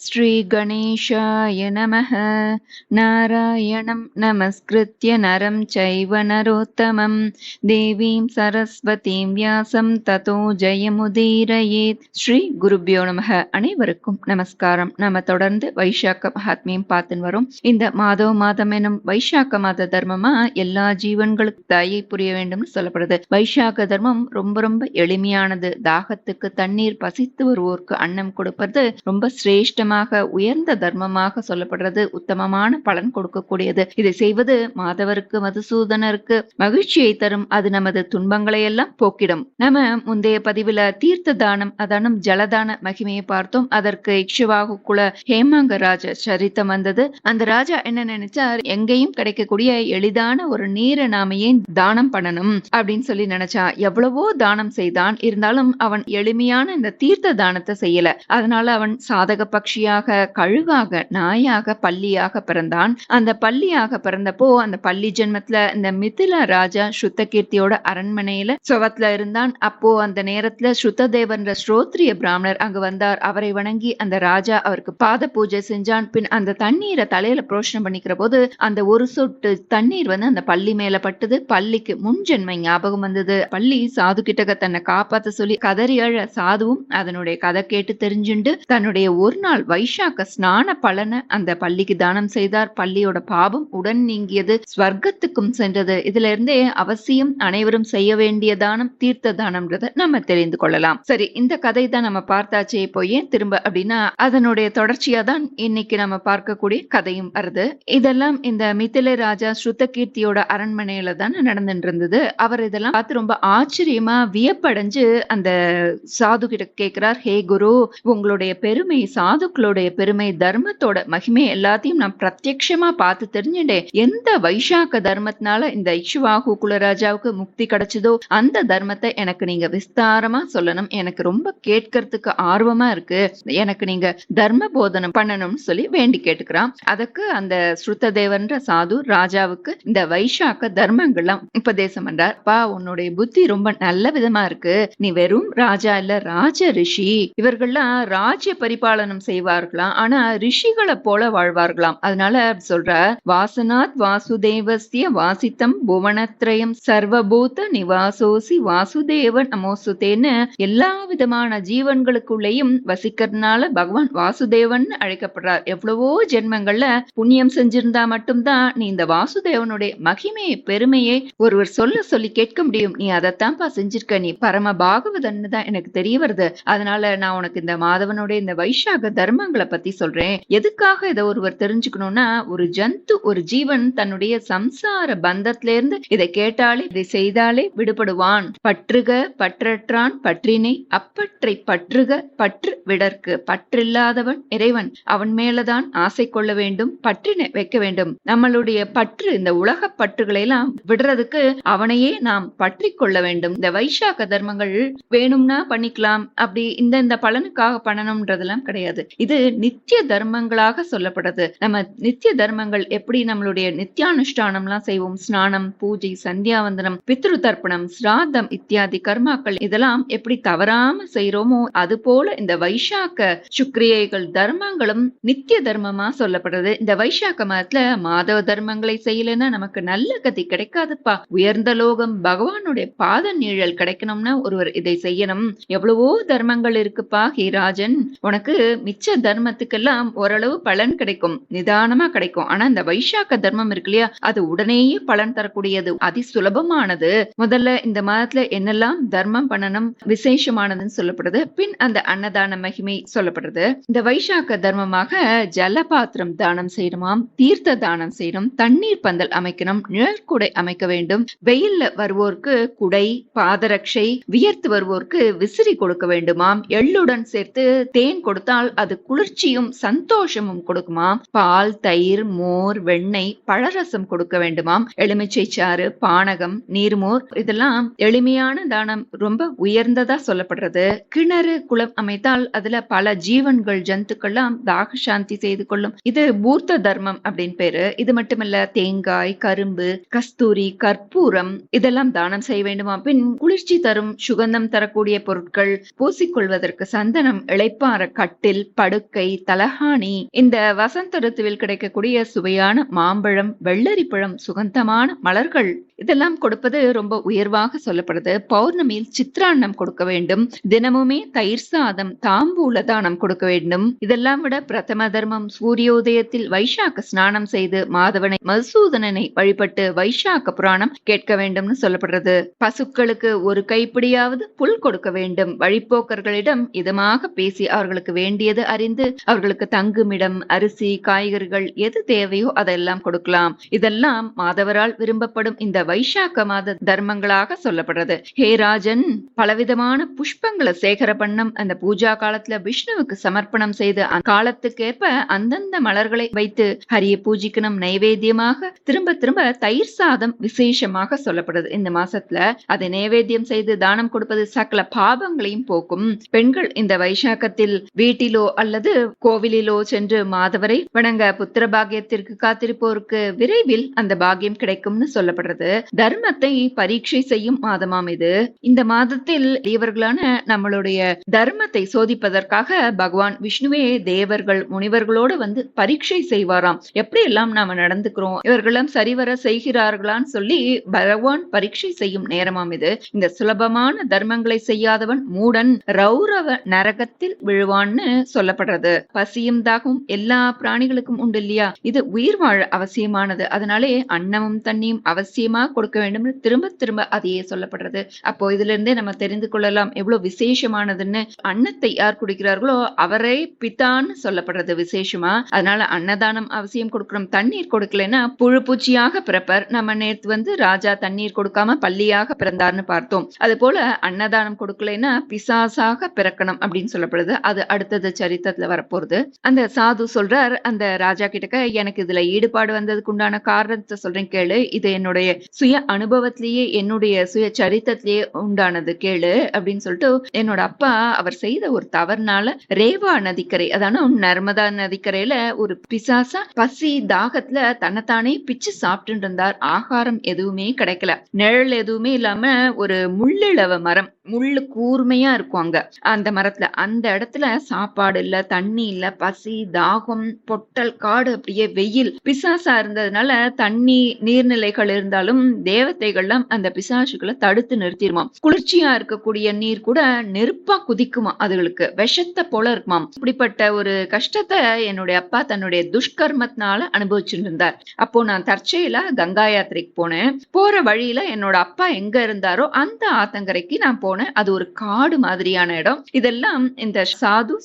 श्रीगणेशाय नमः नारायणं नमस्कृत्य नरं चैव नरोत्तमं देवीं सरस्वतीं व्यासं ततो ஜெயமுதீரயேத் ஸ்ரீ குருபியோ நமக அனைவருக்கும் நமஸ்காரம் நம்ம தொடர்ந்து வைசாக்க மகாத்மியம் பார்த்துன்னு வரோம் இந்த மாதவ மாதம் எனும் வைசாக்க மாத தர்மமா எல்லா ஜீவன்களுக்கு தயை புரிய வேண்டும்னு சொல்லப்படுது வைசாக்க தர்மம் ரொம்ப ரொம்ப எளிமையானது தாகத்துக்கு தண்ணீர் பசித்து வருவோருக்கு அன்னம் கொடுப்பது ரொம்ப தர்மமாக உயர்ந்த தர்மமாக சொல்லப்படுறது உத்தமமான பலன் கொடுக்கக்கூடியது. இதை செய்வது மாதவருக்கு மதுசூதனருக்கு மகிழ்ச்சியை தரும். அது நமது துன்பங்களை எல்லாம் போக்கிடும். நம்ம முந்தைய பதிவுல தீர்த்த தானம் அதானும் ஜலதான மகிமையை பார்த்தோம். அதற்கு இக்ஷுவாகு குல ஹேமாங்க ராஜா சரித்தம் வந்தது. அந்த ராஜா என்ன நினைச்சார்? எங்கேயும் கிடைக்கக்கூடிய எளிதான ஒரு நீரை நாம ஏன் தானம் பண்ணணும்? அப்படின்னு சொல்லி நினைச்சா எவ்வளவோ தானம் செய்தான். இருந்தாலும் அவன் எளிமையான இந்த தீர்த்த தானத்தை செய்யல. அதனால அவன் சாதக பட்சியாக கழுகாக நாயாக பள்ளியாக பிறந்தான். அந்த பள்ளியாக பிறந்தப்போ அந்த பள்ளி ஜென்மத்துல இந்த மிதில ராஜா சுத்த கீர்த்தியோட அரண்மனையில சுவத்துல இருந்தான். அப்போ அந்த நேரத்துல சுத்ததேவன்ற ஸ்ரோத்ரிய பிராமணர் அங்கு வந்தார். அவரை வணங்கி அந்த ராஜா அவருக்கு பாத பூஜை செஞ்சான். பின் அந்த தண்ணீரை தலையில புரோஷனம் பண்ணிக்கிற போது அந்த ஒரு சொட்டு தண்ணீர் வந்து அந்த பள்ளி மேல பட்டது. பள்ளிக்கு முன் ஜென்மை ஞாபகம் வந்தது. பள்ளி சாது கிட்டக்க தன்னை காப்பாத்த சொல்லி கதறி அழ சாதுவும் அதனுடைய கதை கேட்டு தெரிஞ்சுண்டு தன்னுடைய ஒரு நாள் வைசாக்க ஸ்நான பலனை அந்த பள்ளிக்கு தானம் செய்தார். பள்ளியோட பாவம் உடன் நீங்கியது. ஸ்வர்க்கத்துக்கும் சென்றது. இதுல இருந்தே அவசியம் அனைவரும் செய்ய வேண்டிய தானம் தீர்த்த தானம்ன்றத நம்ம தெரிந்து கொள்ளலாம். சரி இந்த கதை தான் நம்ம பார்த்தாச்சே. போய் திரும்ப அப்படின்னா அதனுடைய தொடர்ச்சியா தான் இன்னைக்கு நம்ம பார்க்கக்கூடிய கதையும் வருது. இதெல்லாம் இந்த மித்திலை ராஜா ஸ்ருத கீர்த்தியோட அரண்மனையில தானே நடந்துட்டு இருந்தது அவர் இதெல்லாம் பார்த்து ரொம்ப ஆச்சரியமா வியப்படைஞ்சு அந்த சாது கிட்ட கேட்கிறார் ஹே குரு உங்களுடைய பெருமை சாது சாதுக்களுடைய பெருமை தர்மத்தோட மகிமை எல்லாத்தையும் நான் பிரத்யட்சமா பார்த்து தெரிஞ்சுட்டேன். எந்த வைசாக்க தர்மத்தினால இந்த இக்ஷுவாகு குலராஜாவுக்கு முக்தி கிடைச்சதோ அந்த தர்மத்தை எனக்கு நீங்க விஸ்தாரமா சொல்லணும். எனக்கு ரொம்ப கேட்கறதுக்கு ஆர்வமா இருக்கு. எனக்கு நீங்க தர்ம போதனம் பண்ணணும்னு சொல்லி வேண்டி கேட்டுக்கிறான். அதுக்கு அந்த ஸ்ருத்ததேவன்ற சாது ராஜாவுக்கு இந்த வைசாக்க தர்மங்கள்லாம் உபதேசம் பண்றார். பா உன்னுடைய புத்தி ரொம்ப நல்ல விதமா இருக்கு. நீ வெறும் ராஜா இல்ல ராஜ ரிஷி. இவர்கள்லாம் ராஜ்ய பரிபாலனம் செய்ய செய்வார்களாம் ஆனா ரிஷிகளை போல வாழ்வார்களாம் அதனால சொல்ற வாசனாத் வாசுதேவஸ்திய வாசித்தம் புவனத்ரயம் சர்வபூத நிவாசோசி வாசுதேவ நமோசுதேன்னு எல்லா விதமான ஜீவன்களுக்குள்ளேயும் வசிக்கிறதுனால பகவான் வாசுதேவன் அழைக்கப்படுறார். எவ்வளவோ ஜென்மங்கள்ல புண்ணியம் செஞ்சிருந்தா மட்டும்தான் நீ இந்த வாசுதேவனுடைய மகிமையை பெருமையை ஒருவர் சொல்ல சொல்லி கேட்க முடியும். நீ அதைத்தான்ப்பா செஞ்சிருக்க. நீ பரம பாகவதன்னு தான் எனக்கு தெரிய வருது. அதனால நான் உனக்கு இந்த மாதவனுடைய இந்த வைசாக கர்மங்களை பத்தி சொல்றேன். எதுக்காக இதை ஒருவர் தெரிஞ்சுக்கணும்னா ஒரு ஜந்து ஒரு ஜீவன் தன்னுடைய சம்சார பந்தத்தில இருந்து இதை கேட்டாலே இதை செய்தாலே விடுபடுவான். பற்றுக பற்றற்றான் பற்றினை அப்பற்றை பற்றுக பற்று விடற்கு. பற்றில்லாதவன் இறைவன் அவன் மேலதான் ஆசை கொள்ள வேண்டும் பற்றினை வைக்க வேண்டும். நம்மளுடைய பற்று இந்த உலக பற்றுகளை எல்லாம் விடுறதுக்கு அவனையே நாம் பற்றி கொள்ள வேண்டும். இந்த வைசாக தர்மங்கள் வேணும்னா பண்ணிக்கலாம். அப்படி இந்த இந்த பலனுக்காக பண்ணணும்ன்றதெல்லாம் கிடையாது. இது நித்திய தர்மங்களாக சொல்லப்படுது நம்ம நித்திய தர்மங்கள் எப்படி நம்மளுடைய நித்தியானுஷ்டானம் எல்லாம் செய்வோம்? ஸ்நானம் பூஜை சந்தியாவந்தனம் பித்ரு தர்ப்பணம் சிராதம் இத்தியாதி கர்மாக்கள் இதெல்லாம் எப்படி தவறாம செய்யறோமோ அது போல இந்த வைசாக்க சுக்ரியைகள் தர்மங்களும் நித்திய தர்மமா சொல்லப்படுறது. இந்த வைசாக்க மாதத்துல மாதவ தர்மங்களை செய்யலன்னா நமக்கு நல்ல கதி கிடைக்காதுப்பா. உயர்ந்த லோகம் பகவானுடைய பாத நீழல் கிடைக்கணும்னா ஒருவர் இதை செய்யணும். எவ்வளவோ தர்மங்கள் இருக்குப்பா ஹீராஜன். உனக்கு மிச்ச தர்மத்துக்கெல்லாம் ஓரளவு பலன் கிடைக்கும். நிதானமா கிடைக்கும். ஆனா இந்த வைசாக்க தர்மம் இருக்கு இல்லையா? அது உடனேயே பலன் தரக்கூடியது. அதி சுலபமானது. முதல்ல இந்த மாதத்துல என்னெல்லாம் தர்மம் பண்ணணும் விசேஷமானதுன்னு சொல்லப்படுது. பின் அந்த அன்னதான மகிமை சொல்லப்படுறது இந்த வைசாக்க தர்மமாக ஜலபாத்திரம் தானம் செய்யணுமாம் தீர்த்த தானம் செய்யணும் தண்ணீர் பந்தல் அமைக்கணும் நிழல் குடை அமைக்க வேண்டும் வெயில்ல வருவோருக்கு குடை பாதரட்சை வியர்த்து வருவோருக்கு விசிறி கொடுக்க வேண்டுமாம் எள்ளுடன் சேர்த்து தேன் கொடுத்தால் அது குளிர்ச்சியும் சந்தோஷமும் கொடுக்குமாம். பால் தயிர் மோர் வெண்ணெய் பழரசம் கொடுக்க வேண்டுமாம். எலுமிச்சை சாறு பானகம் நீர்மோர் இதெல்லாம் எளிமையான தானம் ரொம்ப உயர்ந்ததா சொல்லப்படுறது. கிணறு குளம் அமைத்தால் அதுல பல ஜீவன்கள் ஜந்துக்கள்லாம் தாக சாந்தி செய்து கொள்ளும். இது பூர்த்த தர்மம் அப்படின்னு பேரு. இது மட்டுமல்ல தேங்காய் கரும்பு கஸ்தூரி கற்பூரம் இதெல்லாம் தானம் செய்ய வேண்டுமா பின் குளிர்ச்சி தரும் சுகந்தம் தரக்கூடிய பொருட்கள் பூசிக்கொள்வதற்கு சந்தனம் இளைப்பாற கட்டில் படுக்கை தலகாணி இந்த வசந்த ருத்துவில் கிடைக்கக்கூடிய சுவையான மாம்பழம் வெள்ளரிப்பழம் சுகந்தமான மலர்கள் இதெல்லாம் கொடுப்பது ரொம்ப உயர்வாக சொல்லப்படுது. பௌர்ணமியில் சித்ராண்ணம் கொடுக்க வேண்டும். தினமுமே தயிர் சாதம் தாம்பூல தானம் கொடுக்க வேண்டும். இதெல்லாம் விட பிரதம தர்மம் சூரியோதயத்தில் வைசாக்க ஸ்நானம் செய்து மாதவனை மதுசூதனனை வழிபட்டு வைசாக்க புராணம் கேட்க வேண்டும்னு சொல்லப்படுறது. பசுக்களுக்கு ஒரு கைப்பிடியாவது புல் கொடுக்க வேண்டும். வழிப்போக்கர்களிடம் இதமாக பேசி அவர்களுக்கு வேண்டியது அறிந்து அவர்களுக்கு தங்குமிடம் அரிசி காய்கறிகள் எது தேவையோ அதெல்லாம் கொடுக்கலாம். இதெல்லாம் மாதவரால் விரும்பப்படும் இந்த வைசாக்க மாத தர்மங்களாக சொல்லப்படுறது. ஹே ராஜன் பலவிதமான புஷ்பங்களை சேகர பண்ணம் அந்த பூஜா காலத்துல விஷ்ணுவுக்கு சமர்ப்பணம் செய்து காலத்துக்கேற்ப அந்தந்த மலர்களை வைத்து ஹரிய பூஜிக்கணும் நைவேத்தியமாக திரும்ப திரும்ப தயிர் சாதம் விசேஷமாக சொல்லப்படுது. இந்த மாசத்துல அதை நைவேத்தியம் செய்து தானம் கொடுப்பது சகல பாபங்களையும் போக்கும். பெண்கள் இந்த வைசாக்கத்தில் வீட்டிலோ அல்லது கோவிலிலோ சென்று மாதவரை வணங்க புத்திர பாகியத்திற்கு காத்திருப்போருக்கு விரைவில் அந்த பாகியம் கிடைக்கும்னு சொல்லப்படுறது. தர்மத்தை பரீட்சை செய்யும் மாதமாம் இது. இந்த மாதத்தில் இவர்களான நம்மளுடைய தர்மத்தை சோதிப்பதற்காக பகவான் விஷ்ணுவே தேவர்கள் முனிவர்களோடு வந்து பரீட்சை செய்வாராம். எப்படி எல்லாம் நாம நடந்துக்கிறோம் இவர்களும் சரிவர செய்கிறார்களான்னு சொல்லி பகவான் பரீட்சை செய்யும் நேரமாம் இது. இந்த சுலபமான தர்மங்களை செய்யாதவன் மூடன் ரௌரவ நரகத்தில் விழுவான்னு சொல்ல சொல்லப்படுறது. பசியும் தாகும் எல்லா பிராணிகளுக்கும் உண்டு இல்லையா? இது உயிர் வாழ அவசியமானது. அதனாலே அன்னமும் தண்ணியும் அவசியமா கொடுக்க வேண்டும் திரும்ப திரும்ப அதையே சொல்லப்படுறது. அப்போ இதுல இருந்தே நம்ம தெரிந்து கொள்ளலாம் எவ்வளவு விசேஷமானதுன்னு அன்னத்தை யார் குடிக்கிறார்களோ அவரே பித்தான்னு சொல்லப்படுறது விசேஷமா? அதனால அன்னதானம் அவசியம் கொடுக்கணும். தண்ணீர் கொடுக்கலன்னா புழு பூச்சியாக பிறப்பர். நம்ம நேத்து வந்து ராஜா தண்ணீர் கொடுக்காம பள்ளியாக பிறந்தார்னு பார்த்தோம். அது போல அன்னதானம் கொடுக்கலைன்னா பிசாசாக பிறக்கணும் அப்படின்னு சொல்லப்படுது. அது அடுத்தது சரித்திரத்துல வரப்போறது அந்த சாது சொல்றார் அந்த ராஜா கிட்டக்க எனக்கு இதுல ஈடுபாடு வந்ததுக்கு உண்டான காரணத்தை சொல்றேன் கேளு. இது என்னுடைய சுய அனுபவத்திலேயே என்னுடைய சுய சரித்திரத்திலேயே உண்டானது கேளு அப்படின்னு சொல்லிட்டு என்னோட அப்பா அவர் செய்த ஒரு தவறுனால ரேவா நதிக்கரை அதான நர்மதா நதிக்கரையில ஒரு பிசாசா பசி தாகத்துல தன்னைத்தானே பிச்சு சாப்பிட்டு இருந்தார் ஆகாரம் எதுவுமே கிடைக்கல. நிழல் எதுவுமே இல்லாம ஒரு முள்ளிழவ மரம் முள்ளு கூர்மையா இருக்கும் அங்க. அந்த மரத்துல அந்த இடத்துல சாப்பாடு இல்ல தண்ணி இல்ல பசி தாகம் பொட்டல் காடு அப்படியே வெயில் பிசாசா இருந்ததுனால தண்ணி நீர்நிலைகள் இருந்தாலும் தேவதைகள்லாம் அந்த பிசாசுகளை தடுத்து நிறுத்திடுமாம் குளிர்ச்சியா இருக்கக்கூடிய நீர் கூட நெருப்பா குதிக்குமா அதுகளுக்கு. விஷத்தை போல இருக்குமாம். இப்படிப்பட்ட ஒரு கஷ்டத்தை என்னுடைய அப்பா தன்னுடைய துஷ்கர்மத்தினால அனுபவிச்சுட்டு இருந்தார் அப்போ நான் தற்செயல கங்கா யாத்திரைக்கு போனேன். போற வழியில என்னோட அப்பா எங்க இருந்தாரோ அந்த ஆத்தங்கரைக்கு நான் போனேன். அது ஒரு காடு மாதிரியான இடம். இதெல்லாம் இந்த சாது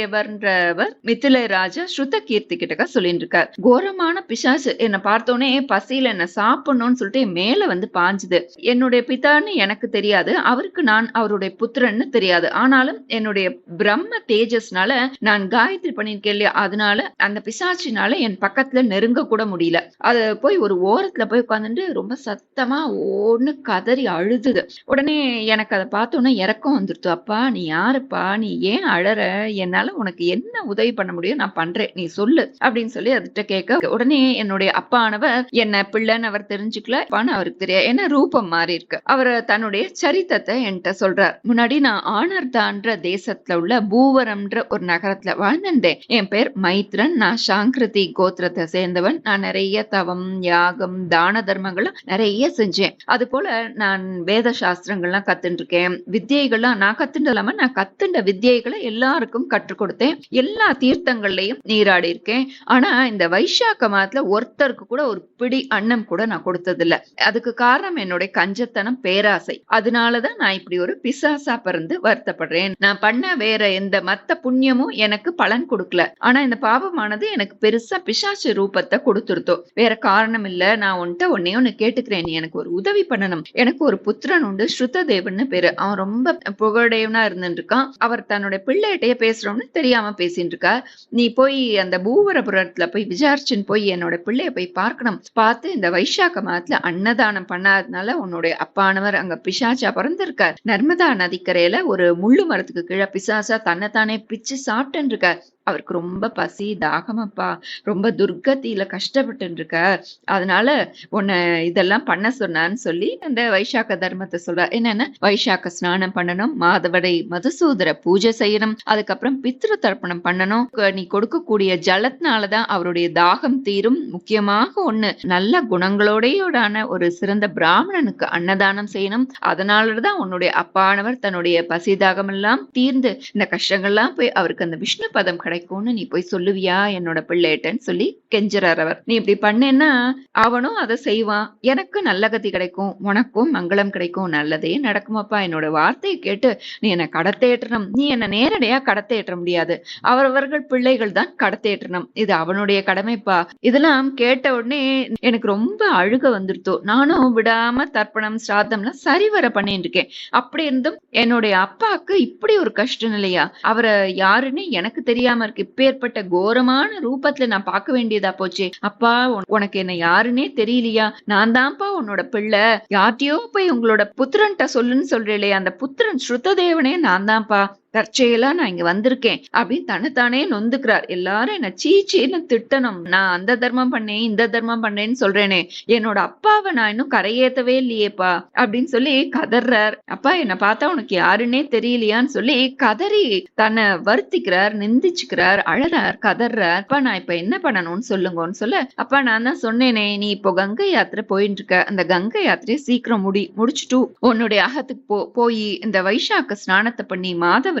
ஸ்ருததேவர்ன்றவர் மித்திலை ராஜா ஸ்ருத கீர்த்தி கிட்டக்க சொல்லிட்டு இருக்கார் கோரமான பிசாசு என்னை பார்த்தோன்னே பசியில என்ன சாப்பிடணும்னு சொல்லிட்டு மேல வந்து பாஞ்சுது. என்னுடைய பிதான்னு எனக்கு தெரியாது அவருக்கு நான் அவருடைய புத்திரன்னு தெரியாது. ஆனாலும் என்னுடைய பிரம்ம தேஜஸ்னால நான் காயத்ரி பண்ணிருக்கேன் இல்லையா அதனால அந்த பிசாச்சினால என் பக்கத்துல நெருங்க கூட முடியல. அது போய் ஒரு ஓரத்துல போய் உட்காந்துட்டு ரொம்ப சத்தமா ஒன்னு கதறி அழுதுது. உடனே எனக்கு அதை பார்த்தோன்னே இறக்கம் வந்துருத்து அப்பா நீ யாருப்பா? நீ ஏன் அழற? என்னால உனக்கு என்ன உதவி பண்ண முடியும் நான் பண்றேன். நீ சொல்லு அப்படின்னு சொல்லி அதுகிட்ட கேட்க உடனே என்னுடைய அப்பானவர் என்ன பிள்ளைன்னு அவர் தெரிஞ்சுக்கல. அவருக்கு தெரியாது. ஏன்னா ரூபம் மாறி இருக்கு. அவர் தன்னுடைய சரித்தத்தை என்கிட்ட சொல்றார். முன்னாடி நான் ஆனர்தான்ற தேசத்துல உள்ள பூவரம்ன்ற ஒரு நகரத்துல வாழ்ந்திருந்தேன். என் பேர் மைத்ரன். நான் சாங்கிருதி கோத்திரத்தை சேர்ந்தவன். நான் நிறைய தவம் யாகம் தான தர்மங்களும் நிறைய செஞ்சேன். அது போல நான் வேத சாஸ்திரங்கள்லாம் கத்துட்டு இருக்கேன். வித்தியைகள்லாம் நான் கத்துட்டு இல்லாம நான் கத்துண்ட வித்தியைகளை எல்லாருக்கும் கற்றுக் கொடுத்தேன். எல்லா தீர்த்தங்கள்லையும் நீராடி இருக்கேன். ஆனா இந்த வைசாக்க மாதத்துல ஒருத்தருக்கு கூட ஒரு பிடி அன்னம் கூட நான் கொடுத்தது இல்ல அதுக்கு காரணம் என்னுடைய கஞ்சத்தனம் பேராசை. அதனாலதான் நான் இப்படி ஒரு பிசாசா பிறந்து வருத்தப்படுறேன். நான் பண்ண வேற எந்த மத்த புண்ணியமும் எனக்கு பலன் கொடுக்கல. ஆனா இந்த பாவமானது எனக்கு பெருசா பிசாசு ரூபத்தை கொடுத்துருத்தோ. வேற காரணம் இல்ல. நான் உன்கிட்ட ஒன்னே ஒண்ணு கேட்டுக்கிறேன். நீ எனக்கு ஒரு உதவி பண்ணணும். எனக்கு ஒரு புத்திரன் உண்டு ஸ்ருததேவன்னு பேரு. அவன் ரொம்ப புகழடையவனா இருந்துட்டு இருக்கான். அவர் தன்னுடைய பிள்ளைகிட்டயே பேசுறோம்னு தெரியாம பேசிட்டு இருக்கா நீ போய் அந்த பூவரபுரத்துல போய் விசாரிச்சுன்னு போய் என்னோட பிள்ளைய போய் பார்க்கணும். பார்த்து இந்த வைசாக்க மாதத்துல அன்னதானம் பண்ணாதனால உன்னுடைய அப்பானவர் அங்க பிசாச்சா பிறந்திருக்கார். நர்மதா நதிக்கரையில ஒரு முள்ளு மரத்துக்கு கீழே பிசாசா தன்னைத்தானே பிச்சு சாப்பிட்டுன்னு இருக்கார் அவருக்கு ரொம்ப பசி தாகமப்பா ரொம்ப துர்க்கத்தில கஷ்டப்பட்டு இருக்க அதனால உன்னை இதெல்லாம் பண்ண சொன்னான்னு சொல்லி அந்த வைசாக்க தர்மத்தை சொல்றார். என்னன்னா? வைசாக்க ஸ்நானம் பண்ணணும் மாதவடை மதுசூதர பூஜை செய்யணும் அதுக்கப்புறம் பித்ரு தர்ப்பணம் பண்ணணும். நீ கொடுக்கக்கூடிய ஜலத்தினாலதான் அவருடைய தாகம் தீரும். முக்கியமாக ஒண்ணு நல்ல குணங்களோடையோடான ஒரு சிறந்த பிராமணனுக்கு அன்னதானம் செய்யணும். அதனாலதான் உன்னுடைய அப்பானவர் தன்னுடைய பசி தாகம் எல்லாம் தீர்ந்து இந்த கஷ்டங்கள்லாம் போய் அவருக்கு அந்த விஷ்ணு பதம் கிடைக்கும்னு நீ போய் சொல்லுவியா என்னோட பிள்ளைகிட்டன்னு சொல்லி கெஞ்சுறார் அவர். நீ இப்படி பண்ணேன்னா அவனும் அதை செய்வான். எனக்கு நல்ல கதி கிடைக்கும் உனக்கும் மங்களம் கிடைக்கும் நல்லதே நடக்குமாப்பா. என்னோட வார்த்தையை கேட்டு நீ என்னை கடத்தேற்றணும். நீ என்னை நேரடியா கடத்தேற்ற முடியாது. அவரவர்கள் பிள்ளைகள் தான் கடத்தேற்றணும். இது அவனுடைய கடமைப்பா. இதெல்லாம் கேட்ட உடனே எனக்கு ரொம்ப அழுக வந்துருத்தோ. நானும் விடாம தர்ப்பணம் சிராத்தம்லாம் சரிவர பண்ணிட்டு இருக்கேன். அப்படி இருந்தும் என்னுடைய அப்பாவுக்கு இப்படி ஒரு கஷ்டம் இல்லையா அவரை யாருன்னு எனக்கு தெரியாம இருக்கு இப்பேற்பட்ட கோரமான ரூபத்துல நான் பார்க்க வேண்டியதா போச்சே. அப்பா உன்- உனக்கு என்ன யாருன்னே தெரியலையா? நான் தான்ப்பா உன்னோட பிள்ளை. யார்கிட்டயோ போய் உங்களோட புத்திரன்ட்ட சொல்லுன்னு சொல்றேன் அந்த புத்திரன் ஸ்ருததேவனே நான் தான்ப்பா. தற்செயலா நான் இங்க வந்திருக்கேன் அப்படின்னு தன்னைத்தானே நொந்துக்கிறார். எல்லாரும் என்ன சீ திட்டணும். நான் அந்த தர்மம் பண்ணேன் இந்த தர்மம் பண்ணேன்னு சொல்றேனே. என்னோட அப்பாவை நான் இன்னும் கரையேத்தவே இல்லையேப்பா அப்படின்னு சொல்லி கதர்றார். அப்பா என்ன பார்த்தா உனக்கு யாருன்னே தெரியலையான்னு சொல்லி கதறி தன்னை வருத்திக்கிறார் நிந்திச்சுக்கிறார் அழறார் கதர்றார் அப்பா நான் இப்ப என்ன பண்ணணும்னு சொல்லுங்கன்னு சொல்ல அப்பா நான் தான் சொன்னேனே நீ இப்போ கங்கை யாத்திரை போயிட்டு இருக்க அந்த கங்கை யாத்திரையை சீக்கிரம் முடி முடிச்சுட்டு உன்னுடைய அகத்துக்கு போ போய் இந்த வைசாக்க ஸ்நானத்தை பண்ணி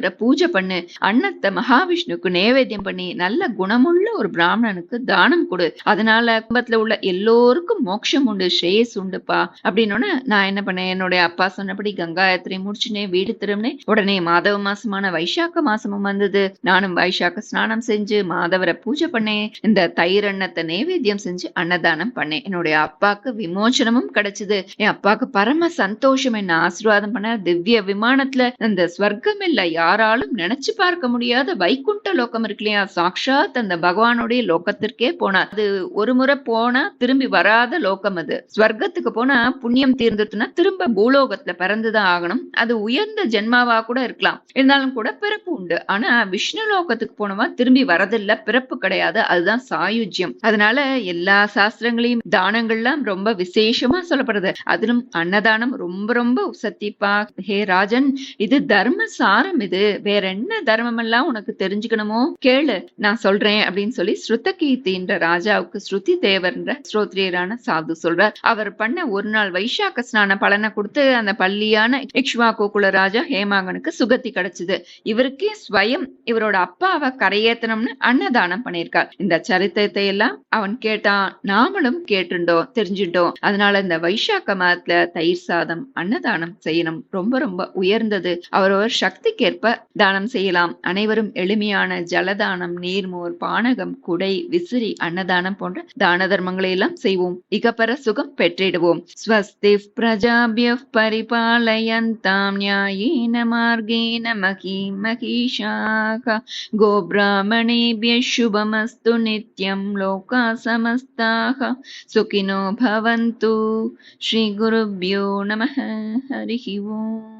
மாதவரை பூஜை பண்ணு. அன்னத்தை மகாவிஷ்ணுக்கு நேவேத்தியம் பண்ணி நல்ல குணமுள்ள ஒரு பிராமணனுக்கு தானம் கொடு. அதனால குடும்பத்துல உள்ள எல்லோருக்கும் மோட்சம் உண்டு ஸ்ரேயஸ் உண்டுப்பா. அப்படின்னோடனே நான் என்ன பண்ணேன்? என்னுடைய அப்பா சொன்னபடி கங்கா யாத்திரை முடிச்சுனே வீடு திரும்பினேன். உடனே மாதவ மாசமான வைசாக்க மாசமும் வந்தது. நானும் வைசாக்க ஸ்நானம் செஞ்சு மாதவரை பூஜை பண்ணேன். இந்த தயிர் அன்னத்தை நேவேத்தியம் செஞ்சு அன்னதானம் பண்ணேன். என்னுடைய அப்பாக்கு விமோச்சனமும் கிடைச்சது. என் அப்பாக்கு பரம சந்தோஷம். என்ன ஆசீர்வாதம் பண்ண திவ்ய விமானத்துல இந்த ஸ்வர்க்கம் இல்ல யாராலும் நினைச்சு பார்க்க முடியாத வைகுண்ட லோகம் இருக்கு இல்லையா? சாக்ஷாத் அந்த பகவானுடைய லோகத்திற்கே போனார். அது ஒரு முறை போனா திரும்பி வராத லோகம் அது. ஸ்வர்க்கத்துக்கு போனா புண்ணியம் தீர்ந்துட்டுனா திரும்ப பூலோகத்துல பிறந்துதான் ஆகணும். அது உயர்ந்த ஜென்மாவா கூட இருக்கலாம். இருந்தாலும் கூட பிறப்பு உண்டு. ஆனா விஷ்ணு லோகத்துக்கு போனவா திரும்பி வரதில்ல. பிறப்பு கிடையாது. அதுதான் சாயுஜ்யம். அதனால எல்லா சாஸ்திரங்களையும் தானங்கள்லாம் ரொம்ப விசேஷமா சொல்லப்படுது. அதிலும் அன்னதானம் ரொம்ப ரொம்ப சத்திப்பா ஹே ராஜன் இது தர்ம சாரம் இது. வேற என்ன தர்மம் எல்லாம் உனக்கு தெரிஞ்சுக்கணுமோ கேளு. நான் சொல்றேன் அப்படின்னு சொல்லி ஸ்ருதகீர்த்தின்ற ராஜாவுக்கு ஸ்ருதி தேவர்ன்ற ஸ்ரோத்ரியரான சாது சொல்றார். அவர் பண்ண ஒரு நாள் வைசாக்க ஸ்நான பலனை கொடுத்து அந்த பள்ளியான இக்ஷ்வா கோகுல ராஜா ஹேமாங்கனுக்கு சுகத்தி கிடைச்சது. இவருக்கே ஸ்வயம் இவரோட அப்பாவை கரையேத்தனம்னு அன்னதானம் பண்ணியிருக்கார். இந்த சரித்திரத்தை எல்லாம் அவன் கேட்டான். நாமளும் கேட்டுண்டோம் தெரிஞ்சுட்டோம். அதனால இந்த வைசாக்க மாதத்துல தயிர் சாதம் அன்னதானம் செய்யணும் ரொம்ப ரொம்ப உயர்ந்தது. அவரவர் சக்திக்கேற்ப தானம் செய்யலாம். அனைவரும் எளிமையான ஜலதானம் நீர்மோர் பானகம் குடை விசிறி அன்னதானம் போன்ற தான தர்மங்களை எல்லாம் செய்வோம். இகப்பர சுகம் பெற்றிடுவோம். ஸ்வஸ்தி பிரஜாபிய பரிபாலயந்தாம் நியாயேன மார்கேன மகி மகிஷாக. கோபிராமணேபிய சுபமஸ்து நித்யம் லோகா சமஸ்தாக. சுகினோ பவந்து. ஸ்ரீ குருபியோ நம ஹரிஹி ஓம்.